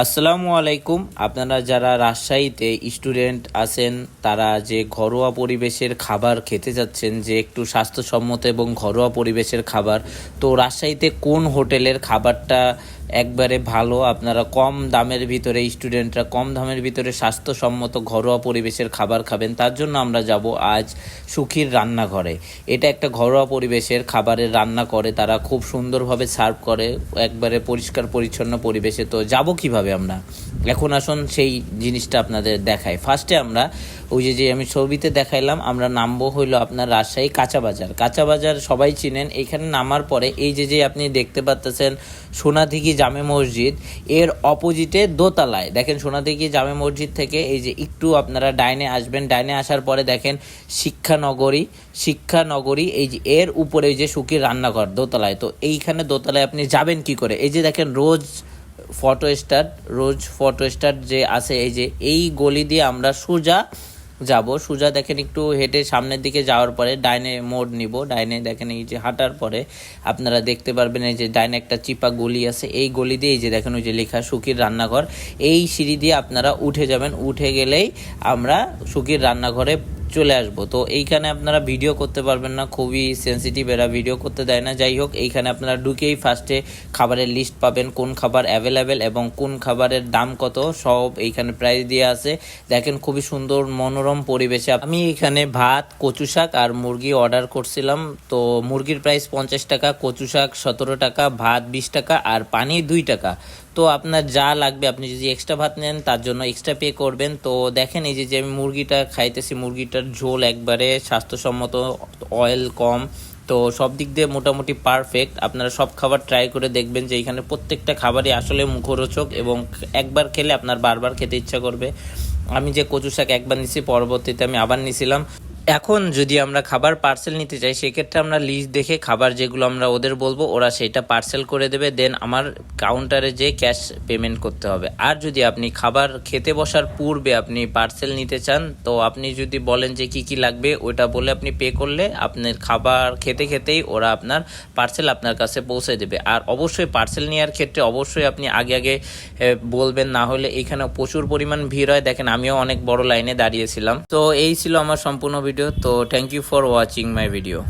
আসসালামু আলাইকুম। আপনারা যারা রাজশাহীতে স্টুডেন্ট আছেন, তারা যে ঘরোয়া পরিবেশের খাবার খেতে যাচ্ছেন, যে একটু স্বাস্থ্যসম্মত এবং ঘরোয়া পরিবেশের খাবার, তো রাজশাহীতে কোন হোটেলের খাবারটা একবারে ভালো? আপনারা কম দামের ভিতরে স্টুডেন্টরা কম দামের ভিতরে স্বাস্থ্যসম্মত ঘরোয়া পরিবেশের খাবার খাবেন, তার জন্য আমরা যাব আজ সুখীর রান্নাঘরে। এটা একটা ঘরোয়া পরিবেশের খাবারের রান্না করে, তারা খুব সুন্দরভাবে সার্ভ করে, একবারে পরিষ্কার পরিচ্ছন্ন পরিবেশে। তো যাব কীভাবে? আমরা। এখন আসুন সেই জিনিসটা আপনাদের দেখাই। ফার্স্টে আমরা ওই যে যে আমি ছবিতে দেখাইলাম, আমরা নামবো হইল আপনার রাজশাহী কাঁচা বাজার। কাঁচা বাজার সবাই চিনেন, এখানে নামার পরে এই যে যে আপনি দেখতে পাচ্তেছেন সোনাদিঘি জামে মসজিদ, এর অপোজিটে দোতলায়। দেখেন সোনাদিঘি জামে মসজিদ থেকে এই যে একটু আপনারা ডাইনে আসবেন, ডাইনে আসার পরে দেখেন শিক্ষানগরী শিক্ষানগরী, এই যে এর উপরে যে সুখীর রান্নাঘর দোতলায়। তো এইখানে দোতলায় আপনি যাবেন কি করে? এই যে দেখেন rose photo star rose photo star যে আছে, এই যে, এই গলি দিয়ে আমরা সোজা যাব। সোজা দেখেন একটু হেঁটে সামনের দিকে যাওয়ার পরে ডাইনে মোড় নিব। ডাইনে দেখেন এই যে হাঁটার পরে আপনারা দেখতে পারবেন এই যে ডাইনে একটা চিপা গলি আছে। এই গলি দিয়ে এই যে দেখেন ওই যে লেখা সুখীর রান্নাঘর। এই সিঁড়ি দিয়ে আপনারা উঠে যাবেন। উঠে গেলেই আমরা সুখীর রান্নাঘরে চলে আসব। তো এইখানে আপনারা ভিডিও করতে পারবেন না, খুবই সেন্সিটিভ এরা ভিডিও করতে দেয় না। যাই হোক, এইখানে আপনারা ঢুকেই ফার্স্টে খাবারের লিস্ট পাবেন, কোন খাবার অ্যাভেলেবেল এবং কোন খাবারের দাম কত, সব এইখানে প্রাইস দিয়ে আছে। দেখেন খুবই সুন্দর, মনোরম পরিবেশে আমি এখানে ভাত, কচু শাক আর মুরগি অর্ডার করছিলাম। তো মুরগির প্রাইস পঞ্চাশ টাকা, কচু শাক সতেরো টাকা, ভাত বিশ টাকা আর পানি দুই টাকা। তো আপনার যা লাগবে, আপনি যদি এক্সট্রা ভাত নেন, তার জন্য এক্সট্রা পে করবেন। তো দেখেন এই যে আমি মুরগিটা খাইতেছি, মুরগিটার ঝোল একবারে স্বাস্থ্যসম্মত অয়েল কম। তো সব দিক দিয়ে মোটামুটি পারফেক্ট আপনারা সব খাবার ট্রাই করে দেখবেন যে এখানে প্রত্যেকটা খাবারই আসলে মুখরোচক এবং একবার খেলে আপনার বারবার খেতে ইচ্ছা করবে। আমি যে কচু শাক একবার নিছি, পরবর্তীতে আমি আবার নিছিলাম। এখন যদি আমরা খাবার পার্সেল নিতে চাই, সেক্ষেত্রে আমরা লিস্ট দেখে খাবার যেগুলো আমরা ওদের বলব, ওরা সেটা পার্সেল করে দেবে দেন আমার কাউন্টারে যে ক্যাশ পেমেন্ট করতে হবে। আর যদি আপনি খাবার খেতে বসার পূর্বে আপনি পার্সেল নিতে চান, তো আপনি যদি বলেন যে কি কি লাগবে ওটা বলে আপনি পে করলে আপনার খাবার খেতে খেতেই ওরা আপনার পার্সেল আপনার কাছে পৌঁছে দেবে। আর অবশ্যই পার্সেল নেওয়ার ক্ষেত্রে অবশ্যই আপনি আগে আগে বলবেন, না হলে এখানে প্রচুর পরিমাণ ভিড় হয়। দেখেন, আমিও অনেক বড় লাইনে দাঁড়িয়েছিলাম। তো এই ছিল আমার সম্পূর্ণ ভিডিও তো thank you for watching my video